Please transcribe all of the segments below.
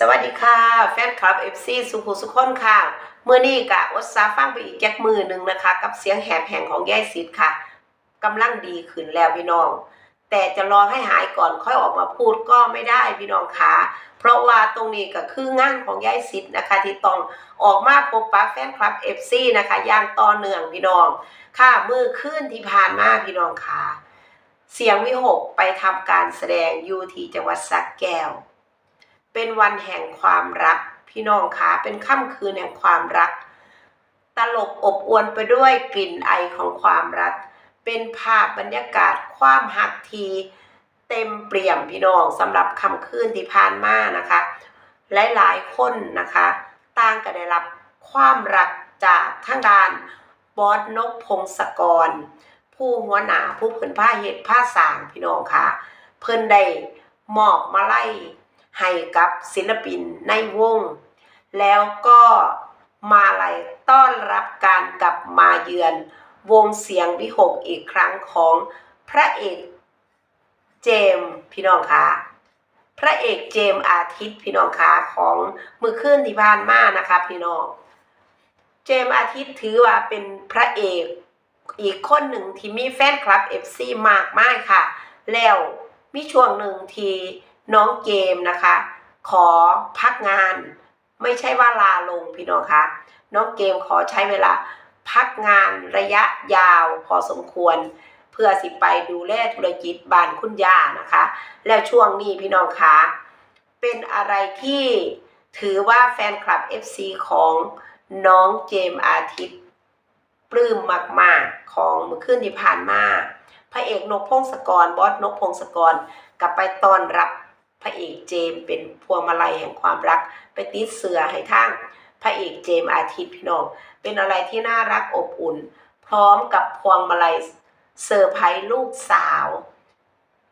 สวัสดีค่ะ แฟนคลับ FC สุขุสุขคนค่ะเมื่อนี้กะวัดซาฟังไปอีกแจ็คมือหนึ่งนะคะ กับเสียงแหบแห่งของยายสิทธิ์ค่ะกำลังดีขึ้นแล้วพี่น้อง แต่จะรอให้หายก่อนค่อยออกมาพูดก็ไม่ได้พี่น้องค่ะเพราะว่าตรงนี้ก็คืองานของยายสิทธิ์นะคะ ที่ต้องออกมาพบปะแฟนคลับ FC นะคะอย่างต่อเนื่องพี่น้อง ค่ะมือขึ้นที่ผ่านมาพี่น้องค่ะเสียงวิหกไปทำการแสดงอยู่ที่จังหวัดสักแก้ว เป็นวันแห่งความรัก พี่น้องคะเป็นค่ำคืนแห่งความรัก ตลบอบอวนไปด้วยกลิ่นไอของความรัก เป็นภาพบรรยากาศความหักทีเต็มเปี่ยมพี่น้องสำหรับคำคืนที่ผ่านมานะคะหลายๆคนนะคะต่างก็ได้รับความรักจากทางด้านบอสนกพงศกร ผู้หัวหน้าผู้เพิ่นผ้าเฮ็ดผ้าสางพี่น้องค่ะ เพิ่นได้มอบมาไล่ ให้กับศิลปินในวง แล้วก็มาไล่ต้อนรับการกลับมาเยือน วงเสียงวิหกอีกครั้งของพระเอกเจมพี่น้องคะพระเอกเจมอาทิตย์พี่น้องคะของมือขึ้นที่ผ่านมานะคะพี่น้องเจมอาทิตย์ถือว่าเป็นพระเอกอีกคนหนึ่งที่มีแฟนคลับ FC มากมากค่ะ แล้วมีช่วงหนึ่งที่ น้องเกมนะคะ ขอพักงาน ไม่ใช่ว่าลาลงพี่น้องคะน้องเกมขอใช้เวลาพักงานระยะยาวพอสมควร เพื่อสิไปดูแลธุรกิจบ้านคุณย่านะคะ แล้วช่วงนี้พี่น้องคะเป็นอะไรที่ถือว่าแฟนคลับ FC ของน้องเจมอาทิตย์ปลื้มมาก ๆ ของเมื่อคืนที่ผ่านมาพระเอกนกพงศกรบอสนกพงศกรกลับไปต้อนรับ พระเอกเจมเป็นพวงมาลัยแห่งความรัก ไปติดเสือให้ทางพระเอกเจมอาทิตย์พี่น้องเป็นอะไรที่น่ารักอบอุ่น พร้อมกับพวงมาลัยเซอร์ไพรส์ลูกสาว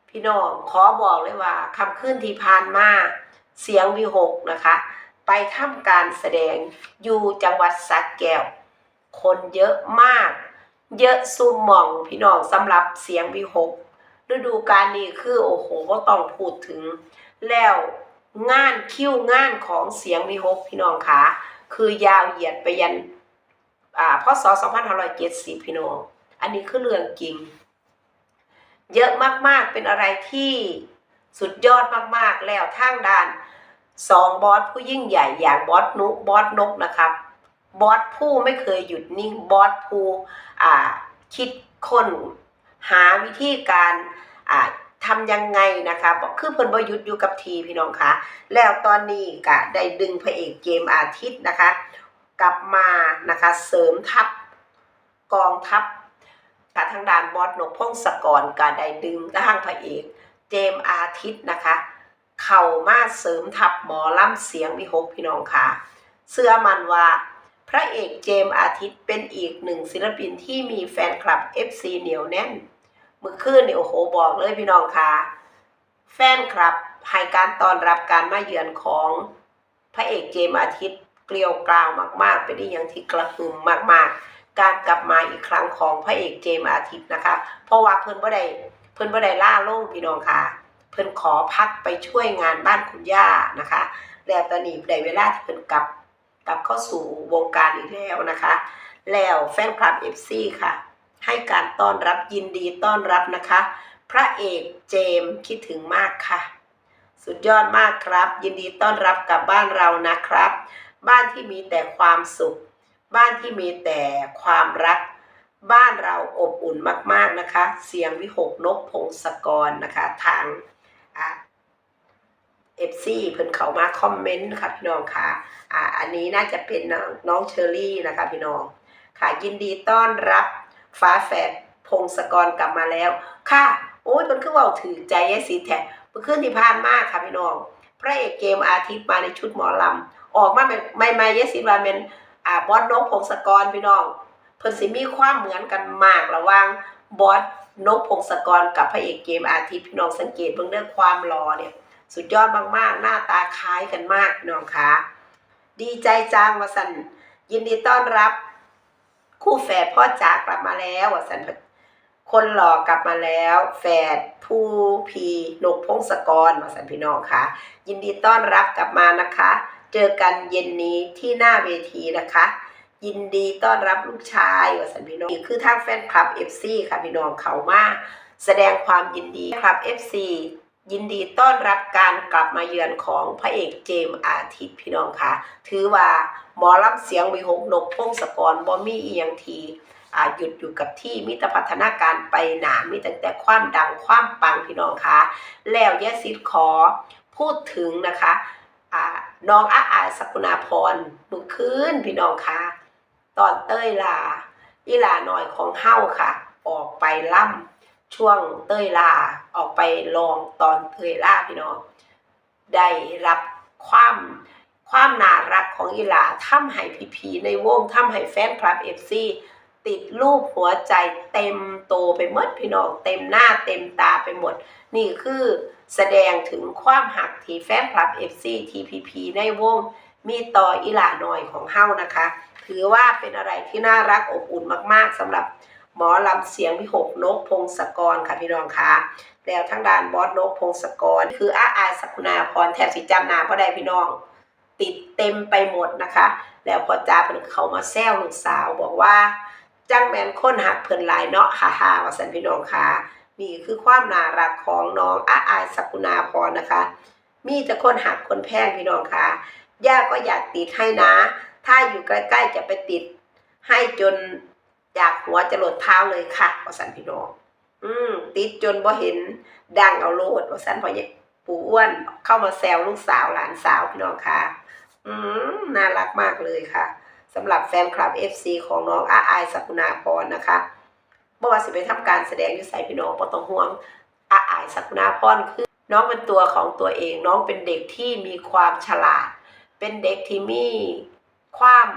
พี่น้องขอบอกเลยว่าคำขึ้นที่ผ่านมาเสียงวิหกนะคะ ไปทำการแสดงอยู่จังหวัดสักแก้ว คนเยอะมาก เยอะซุมมองพี่น้องสำหรับเสียงวิหก ฤดูกาลนี้คือโอ้โหก็ต้องพูดถึง แล้วงานคิวงานของเสียงวิหกพี่น้องคะคือยาวเหยียดไปยันอ่าพศ2570 พี่น้อง อันนี้คือเรื่องจริง เยอะมากๆเป็นอะไรที่สุดยอดมากๆแล้วทางด้านสองบอสผู้ยิ่งใหญ่อย่างบอสนุบอสนกนะครับบอสผู้ไม่เคยหยุดนิ่งบอสผู้อ่าคิดค้น หาวิธีการทำยังไงนะคะบอกคือเพิ่นบ่ยุดอยู่กับทีพี่น้องคะแล้วตอนนี้ก็ได้ดึงพระเอกเกมอาทิตย์นะคะ กลับมานะคะเสริมทัพกองทัพกับทางด้านบอสนกพงศกรก็ได้ดึงทางพระเอกเจมส์อาทิตย์นะคะ เข้ามาเสริมทัพหมอลำเสียงวิหกพี่น้องค่ะ เสื้อมันว่าพระเอกเจมส์อาทิตย์เป็นอีกหนึ่งศิลปินที่มีแฟนคลับ FC เหนียวแน่น มื่อคืนนี่โอ้โหบอกเลยพี่น้องค่ะ แฟนคลับให้การต้อนรับการมาเยือนของพระเอกเจมส์อาทิตย์เกลียวกราวมากๆ เป็นที่อย่างที่กระหึ่มมากๆ การกลับมาอีกครั้งของพระเอกเจมส์อาทิตย์นะคะ เพราะว่าเพิ่นบ่ได้เพิ่นบ่ได้ล่าลงพี่น้องค่ะ เพิ่นขอพักไปช่วยงานบ้านคุณย่านะคะ แล้วตอนนี้ได้เวลาที่เพิ่นกลับกลับเข้าสู่วงการอีกแล้วนะคะ แล้วแฟนคลับ FC ค่ะ ให้การต้อนรับยินดีต้อนรับนะคะ พระเอกเจมคิดถึงมากค่ะ สุดยอดมากครับ ยินดีต้อนรับกลับบ้านเรานะครับ บ้านที่มีแต่ความสุข บ้านที่มีแต่ความรัก บ้านเราอบอุ่นมากๆนะคะ เสียงวิหกนกพงศกรนะคะทางเอฟซีเพิ่นเขามาคอมเมนต์ค่ะพี่น้องค่ะอ่าอันนี้น่าจะเป็นน้องน้องเชอรี่นะคะพี่น้อง ค่ะยินดีต้อนรับ ฟ้าแฝดพงศกรกลับมาแล้ว ค่ะ โอ้ยมันคือว่าถือใจยายสีแท้เมื่อคืนที่ผ่านมาค่ะพี่น้องพระเอกเกมอาทิตย์มาในชุดหมอลำออกมาไม่ไม่ยายสีว่าเป็นอ่าบอสนกพงศกรพี่น้องเพิ่นสิมีความเหมือนกันมากระว่างบอสนกพงศกรกับพระเอกเกมอาทิตย์พี่น้องสังเกตเบิ่งเรื่องความรอเนี่ย สุดยอดมากๆ หน้าตาคล้ายกันมากพี่น้องคะดีใจจังวสันยินดีต้อนรับ คู่แฝดพ่อจ๋ากลับมาแล้ววสันคนหล่อกลับมาแล้ว แฝดผู้พีนกพงศกรมาสันพี่น้องค่ะ ยินดีต้อนรับกลับมานะคะ เจอกันเย็นนี้ที่หน้าเวทีนะคะ ยินดีต้อนรับลูกชายว่าสันพี่น้องคือทางแฟนคลับ FC ค่ะพี่น้องเขามาแสดงความยินดีครับ FC ยินดีต้อนรับการกลับมาเยือนของพระเอกเจมส์อาทิตย์พี่น้องค่ะ ถือว่าหมอลำเสียงมีหกนกพงศกรบ่มีอียังทีหยุดอยู่กับที่มิตรพัฒนาการไปหนามีตั้งแต่ความดังความปังพี่น้องคะแล้วแยสิทธิ์ขอพูดถึงนะคะน้องอาอาสกุณาพรมือคืนพี่น้องคะตอนเต้ยลาอีลาหน่อยของเฮ้าค่ะ ออกไปล่ำ ช่วงเต้ยลาออกไปลองตอนเต้ยลาพี่น้องได้รับความความน่ารักของอีหลาทำให้พีพีในวงทำให้แฟนคลับเอฟซีติดรูปหัวใจเต็มโตไปหมดพี่น้องเต็มหน้าเต็มตาไปหมด นี่คือแสดงถึงความหักที่แฟนคลับเอฟซีทีพีพีในวงมีต่ออีหลาหน่อยของเฮานะคะ ถือว่าเป็นอะไรที่น่ารักอบอุ่นมากๆสำหรับ หมอลำเสียงพิหกนกพงศกรค่ะพี่น้องคะแล้วทั้งด้านบอสนกพงศกร คืออาอายสกุณาพรแทบสิจำนาเพราะได้พี่น้อง ติดเต็มไปหมดนะคะ แล้วพอจ้าเพิ่นเขามาแซวลูกสาวบอกว่าจังแมนค้นหักเพิ่นลายเนาะฮ่าฮ่าว่าสันพี่น้องคะนี่คือความน่ารักของน้องอาอายสกุณาพรนะคะ มีแต่คนหักคนแพงพี่น้องคะย่าก็อยากติดให้นะ ถ้าอยู่ใกล้ๆจะไปติดให้จน อยากหัวจะหลดเท้าเลยค่ะว่าสันพี่น้องอืมติดจนบ่เห็นดังเอาโลดว่าสันพอเนี่ปู่อ้วนเข้ามาแซวลูกสาวหลานสาวพี่น้องค่ะ อืมน่ารักมากเลยค่ะสำหรับแฟนคลับ FC ของน้องอาไอายสกุณาพรนะคะเมื่อวานสิไปทำการแสดงอยู่ใส่พี่น้องปต้องห่วงอาไอายสกุณาพรคือน้องเป็นตัวของตัวเองน้องเป็นเด็กที่มีความฉลาด เป็นเด็กที่มีความ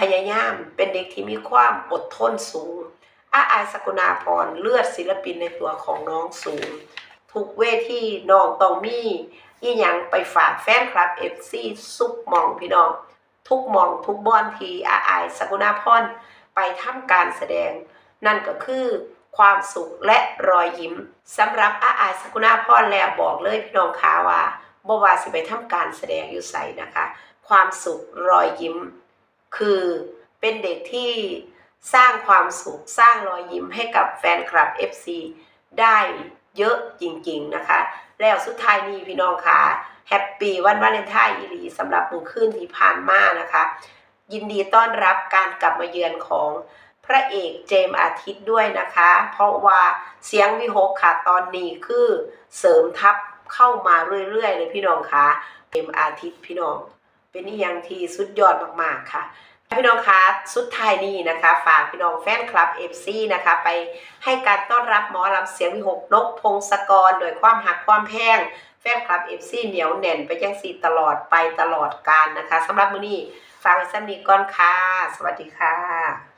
พยายามเป็นเด็กที่มีความอดทนสูงอาอายสกุณาพรเลือดศิลปินในตัวของน้องสูง ทุกเวทีน้องต้องมีอีหยังไปฝากแฟนคลับเอฟซีซุปมองพี่น้อง ทุกมองทุกบอนทีอาอายสกุณาพรไปทำการแสดง นั่นก็คือความสุขและรอยยิ้มสำหรับอาอายสกุณาพรแล้วบอกเลยพี่น้องคะว่าบ่ว่าสิไปทำการแสดงอยู่ใส่นะคะ ความสุขรอยยิ้ม คือเป็นเด็กที่สร้างความสุขสร้างรอยยิ้มให้กับแฟนคลับ FC ได้เยอะจริงๆนะคะ แล้วสุดท้ายนี้พี่น้องค่ะแฮปปี้วันวาเลนไทน์อีหลีสำหรับมือคืนที่ผ่านมานะคะ ยินดีต้อนรับการกลับมาเยือนของพระเอกเจมส์อาทิตย์ด้วยนะคะ เพราะว่าเสียงวิหกค่ะตอนนี้คือเสริมทัพเข้ามาเรื่อยๆเลยพี่น้องคะเจมส์อาทิตย์พี่น้อง เป็นนิยังที่สุดยอดมากๆค่ะพี่น้องคะสุดท้ายนี้นะคะ ฝากพี่น้องแฟนคลับเอฟซีนะคะ ไปให้การต้อนรับหมอลำเสียงวิหกนกพงศกรโดยความหักความแพงแฟนคลับเอฟซีเหนียวแน่นไปยังสีตลอดไปตลอดการนะคะสำหรับมื้อนี้ฝากไว้สำนีก่อนค่ะ สวัสดีค่ะ